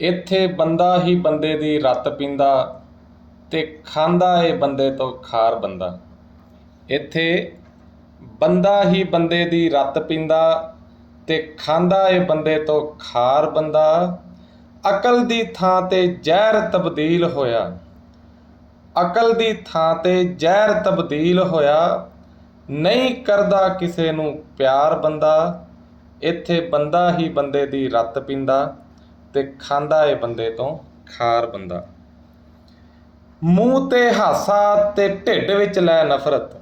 ਇੱਥੇ ਬੰਦਾ ਹੀ ਬੰਦੇ ਦੀ ਰੱਤ ਪੀਂਦਾ ਤੇ ਖਾਂਦਾ ਏ ਬੰਦੇ ਤੋਂ ਖਾਰ ਬੰਦਾ। ਇੱਥੇ ਬੰਦਾ ਹੀ ਬੰਦੇ ਦੀ ਰੱਤ ਪੀਂਦਾ ਤੇ ਖਾਂਦਾ ਏ ਬੰਦੇ ਤੋਂ ਖਾਰ ਬੰਦਾ। ਅਕਲ ਦੀ ਥਾਂ ਤੇ ਜ਼ਹਿਰ ਤਬਦੀਲ ਹੋਇਆ। ਅਕਲ ਦੀ ਥਾਂ ਤੇ ਜ਼ਹਿਰ ਤਬਦੀਲ ਹੋਇਆ। ਨਹੀਂ ਕਰਦਾ ਕਿਸੇ ਨੂੰ ਪਿਆਰ ਬੰਦਾ। ਇੱਥੇ ਬੰਦਾ ਹੀ ਬੰਦੇ ਦੀ ਰੱਤ ਪੀਂਦਾ। ਤੇ ਖਾਂਦਾ ਏ ਬੰਦੇ ਤੋਂ ਖਾਰ ਬੰਦਾ। ਮੂੰਹ ਤੇ ਹਾਸਾ ਤੇ ਢਿੱਡ ਵਿੱਚ ਲੈ ਨਫ਼ਰਤ।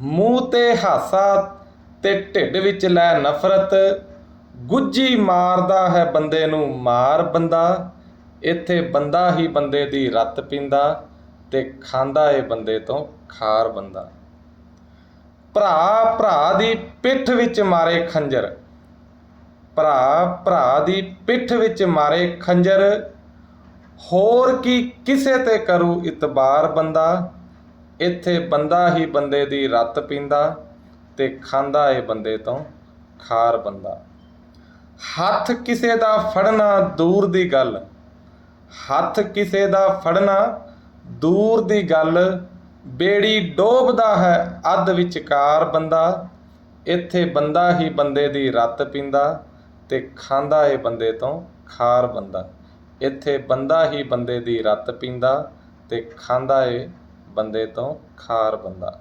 ਮੂੰਹ ਤੇ ਹਾਸਾ ਤੇ ਢਿੱਡ ਵਿੱਚ ਲੈ ਨਫ਼ਰਤ। ਗੁੱਜੀ ਮਾਰਦਾ ਹੈ ਬੰਦੇ ਨੂੰ ਮਾਰ ਬੰਦਾ। ਇੱਥੇ ਬੰਦਾ ਹੀ ਬੰਦੇ ਦੀ ਰੱਤ ਪੀਂਦਾ ਤੇ ਖਾਂਦਾ ਏ ਬੰਦੇ ਤੋਂ ਖਾਰ ਬੰਦਾ। ਭਰਾ ਭਰਾ ਦੀ ਪਿੱਠ ਵਿੱਚ ਮਾਰੇ ਖੰਜਰ। ਭਰਾ ਭਰਾ ਦੀ ਪਿੱਠ ਵਿੱਚ ਮਾਰੇ ਖੰਜਰ। ਹੋਰ ਕੀ ਕਿਸੇ ਤੇ ਕਰੂ ਇਤਬਾਰ ਬੰਦਾ? ਇੱਥੇ ਬੰਦਾ ਹੀ ਬੰਦੇ ਦੀ ਰੱਤ ਪੀਂਦਾ ਤੇ ਖਾਂਦਾ ਏ ਬੰਦੇ ਤੋਂ ਖਾਰ ਬੰਦਾ। ਹੱਥ ਕਿਸੇ ਦਾ ਫੜਨਾ ਦੂਰ ਦੀ ਗੱਲ। ਹੱਥ ਕਿਸੇ ਦਾ ਫੜਨਾ ਦੂਰ ਦੀ ਗੱਲ। ਬੇੜੀ ਡੋਬਦਾ ਹੈ ਅੱਧ ਵਿਚਕਾਰ ਬੰਦਾ। ਇੱਥੇ ਬੰਦਾ ਹੀ ਬੰਦੇ ਦੀ ਰੱਤ ਪੀਂਦਾ। ਤੇ ਖਾਂਦਾ ਏ ਬੰਦੇ ਤੋਂ ਖਾਰ ਬੰਦਾ। ਇੱਥੇ ਬੰਦਾ ਹੀ ਬੰਦੇ ਦੀ ਰੱਤ ਪੀਂਦਾ ਤੇ ਖਾਂਦਾ ਏ ਬੰਦੇ ਤੋਂ ਖਾਰ ਬੰਦਾ।